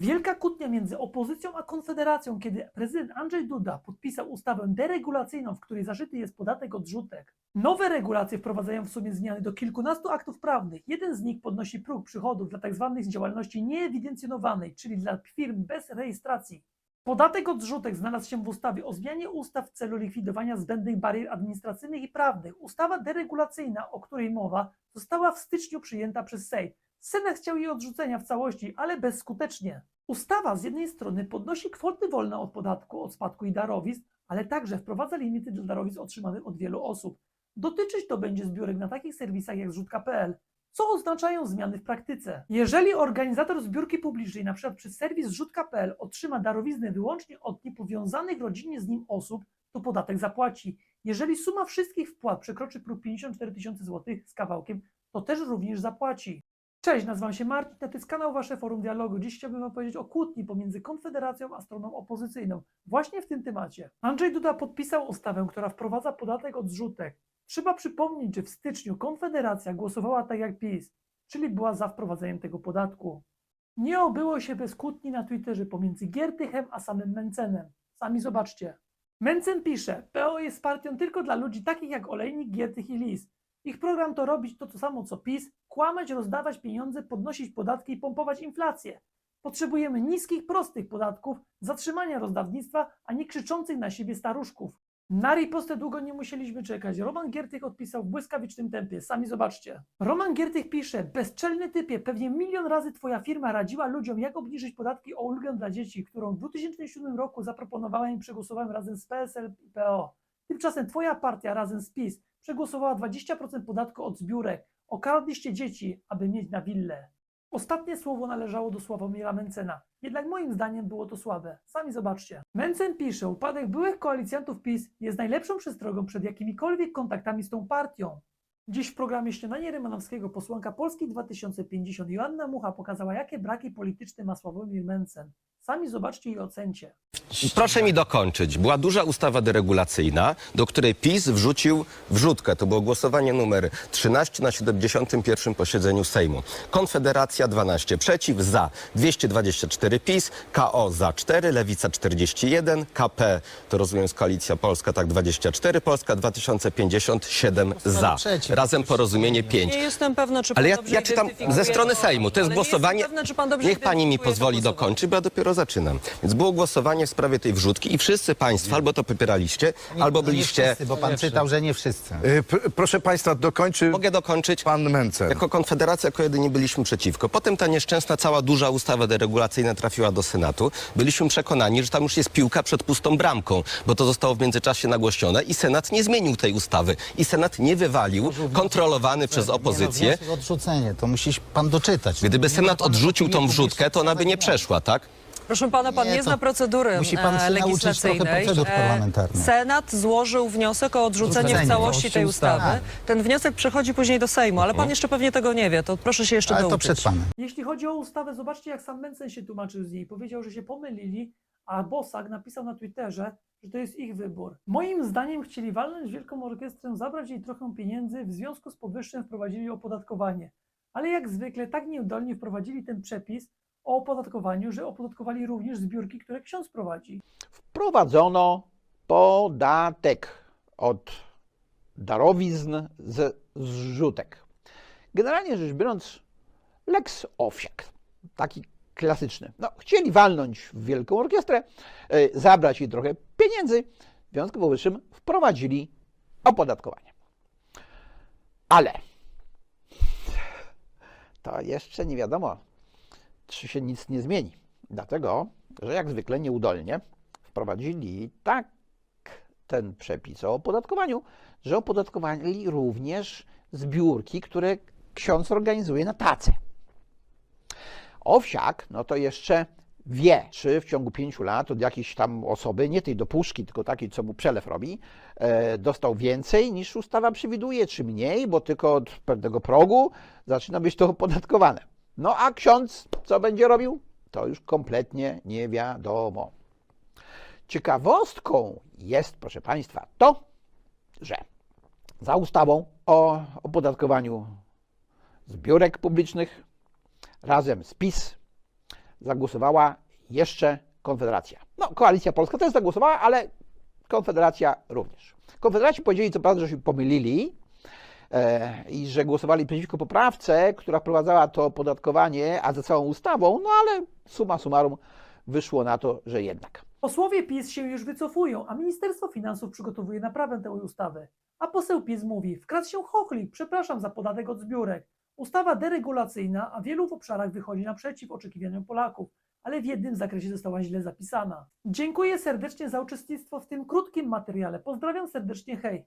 Wielka kłótnia między opozycją a konfederacją, kiedy prezydent Andrzej Duda podpisał ustawę deregulacyjną, w której zażyty jest podatek odrzutek. Nowe regulacje wprowadzają w sumie zmiany do kilkunastu aktów prawnych. Jeden z nich podnosi próg przychodów dla tzw. działalności nieewidencjonowanej, czyli dla firm bez rejestracji. Podatek odrzutek znalazł się w ustawie o zmianie ustaw w celu likwidowania zbędnych barier administracyjnych i prawnych. Ustawa deregulacyjna, o której mowa, została w styczniu przyjęta przez Sejm. Senat chciał jej odrzucenia w całości, ale bezskutecznie. Ustawa z jednej strony podnosi kwoty wolne od podatku od spadku i darowizn, ale także wprowadza limity dla darowizn otrzymanych od wielu osób. Dotyczyć to będzie zbiórek na takich serwisach jak zrzutka.pl, co oznaczają zmiany w praktyce. Jeżeli organizator zbiórki publicznej, np. przez serwis zrzutka.pl otrzyma darowiznę wyłącznie od niepowiązanych rodzinnie z nim osób, to podatek zapłaci. Jeżeli suma wszystkich wpłat przekroczy próg 54 tysiące złotych z kawałkiem, to też również zapłaci. Cześć, nazywam się Martin, to jest kanał Wasze Forum Dialogu. Dziś chciałbym opowiedzieć o kłótni pomiędzy Konfederacją a stroną opozycyjną. Właśnie w tym temacie. Andrzej Duda podpisał ustawę, która wprowadza podatek od zrzutek. Trzeba przypomnieć, że w styczniu Konfederacja głosowała tak jak PiS, czyli była za wprowadzeniem tego podatku. Nie obyło się bez kłótni na Twitterze pomiędzy Giertychem a samym Mencenem. Sami zobaczcie. Mencen pisze, PO jest partią tylko dla ludzi takich jak Olejnik, Giertych i Lis. Ich program to robić to, to samo co PiS, kłamać, rozdawać pieniądze, podnosić podatki i pompować inflację. Potrzebujemy niskich, prostych podatków, zatrzymania rozdawnictwa, a nie krzyczących na siebie staruszków. Na ripostę długo nie musieliśmy czekać. Roman Giertych odpisał w błyskawicznym tempie. Sami zobaczcie. Roman Giertych pisze, bezczelny typie, pewnie milion razy twoja firma radziła ludziom, jak obniżyć podatki o ulgę dla dzieci, którą w 2007 roku zaproponowałem i przegłosowałem razem z PSL i PO. Tymczasem twoja partia razem z PiS przegłosowała 20% podatku od zbiórek. Okradliście dzieci, aby mieć na willę. Ostatnie słowo należało do Sławomira Mencena. Jednak moim zdaniem było to słabe. Sami zobaczcie. Mencen pisze, upadek byłych koalicjantów PiS jest najlepszą przestrogą przed jakimikolwiek kontaktami z tą partią. Dziś w programie Śniadanie Rymanowskiego posłanka Polski 2050 Joanna Mucha pokazała, jakie braki polityczne ma Sławomir Mencen. Sami zobaczcie i ocencie. Proszę mi dokończyć. Była duża ustawa deregulacyjna, do której PiS wrzucił wrzutkę. To było głosowanie numer 13 na 71. posiedzeniu Sejmu. Konfederacja 12 przeciw, za 224 PiS, KO za 4, Lewica 41, KP, to rozumiem z Koalicja Polska, tak 24, Polska 2057 za. przeciw. Razem porozumienie 5. Nie jestem pewna, czy Ale pan ja, dobrze ja czytam identyfikuje ze strony to- Sejmu. To jest ale głosowanie. Nie jestem pewna, czy pan dobrze Niech pani mi identyfikuje to pozwoli głosowanie. dokończyć, bo ja dopiero zaczynam. Więc było głosowanie w sprawie tej wrzutki i wszyscy państwo albo to popieraliście, albo Nie byliście. wszyscy, bo pan czytał, że nie wszyscy. Y, pr- Proszę Państwa, dokończy Mogę dokończyć? pan Mencen. Jako Konfederacja, jako jedyni byliśmy przeciwko. Potem ta nieszczęsna, cała duża ustawa deregulacyjna trafiła do Senatu. Byliśmy przekonani, że tam już jest piłka przed pustą bramką, bo to zostało w międzyczasie nagłośnione i Senat nie zmienił tej ustawy. I Senat nie wywalił, kontrolowany przez opozycję. Nie, no, wniosek o odrzucenie, to musi pan doczytać. Gdyby Nie Senat odrzucił tą wrzutkę, to ona by nie przeszła, tak? Proszę pana, pan Nie, nie, to zna procedury musi pan e, się nauczyć legislacyjnej. procedur E, parlamentarnych. Senat złożył wniosek o odrzucenie w Odrzucenie całości tej ustawy. ustawy. Ten wniosek przechodzi później do Sejmu, ale pan jeszcze pewnie tego nie wie, to proszę się jeszcze Ale to douczyć. przed panem. Jeśli chodzi o ustawę, zobaczcie jak sam Mencen się tłumaczył z niej. Powiedział, że się pomylili, a Bosak napisał na Twitterze, że to jest ich wybór. Moim zdaniem chcieli walnąć Wielką Orkiestrę, zabrać jej trochę pieniędzy, w związku z powyższym wprowadzili opodatkowanie. Ale jak zwykle tak nieudolnie wprowadzili ten przepis o opodatkowaniu, że opodatkowali również zbiórki, które ksiądz prowadzi. wprowadzono podatek od darowizn ze zrzutek. Generalnie rzecz biorąc, lex owsiak, taki klasyczny. No, chcieli walnąć w wielką orkiestrę, e, zabrać jej trochę pieniędzy, w związku powyższym wprowadzili opodatkowanie. Ale to jeszcze nie wiadomo, czy się nic nie zmieni. Dlatego, że jak zwykle nieudolnie wprowadzili tak ten przepis o opodatkowaniu, że opodatkowali również zbiórki, które ksiądz organizuje na tacy. Owsiak, no to jeszcze wie, czy w ciągu pięciu lat od jakiejś tam osoby, nie tej do puszki, tylko takiej, co mu przelew robi, e, dostał więcej niż ustawa przewiduje, czy mniej, bo tylko od pewnego progu zaczyna być to opodatkowane. No a ksiądz co będzie robił? To już kompletnie nie wiadomo. Ciekawostką jest, proszę Państwa, to, że za ustawą o opodatkowaniu zbiórek publicznych razem z PiS zagłosowała jeszcze Konfederacja. No, Koalicja Polska też zagłosowała, ale Konfederacja również. Konfederaci powiedzieli co prawda, że się pomylili i że głosowali przeciwko poprawce, która wprowadzała to opodatkowanie, a za całą ustawą, no ale summa summarum wyszło na to, że jednak. Posłowie PiS się już wycofują, a Ministerstwo Finansów przygotowuje naprawę tej ustawy. A poseł PiS mówi, wkradł się chochlik, przepraszam za podatek od zbiórek. Ustawa deregulacyjna, a w wielu obszarach wychodzi naprzeciw oczekiwaniom Polaków, ale w jednym zakresie została źle zapisana. Dziękuję serdecznie za uczestnictwo w tym krótkim materiale. Pozdrawiam serdecznie, hej!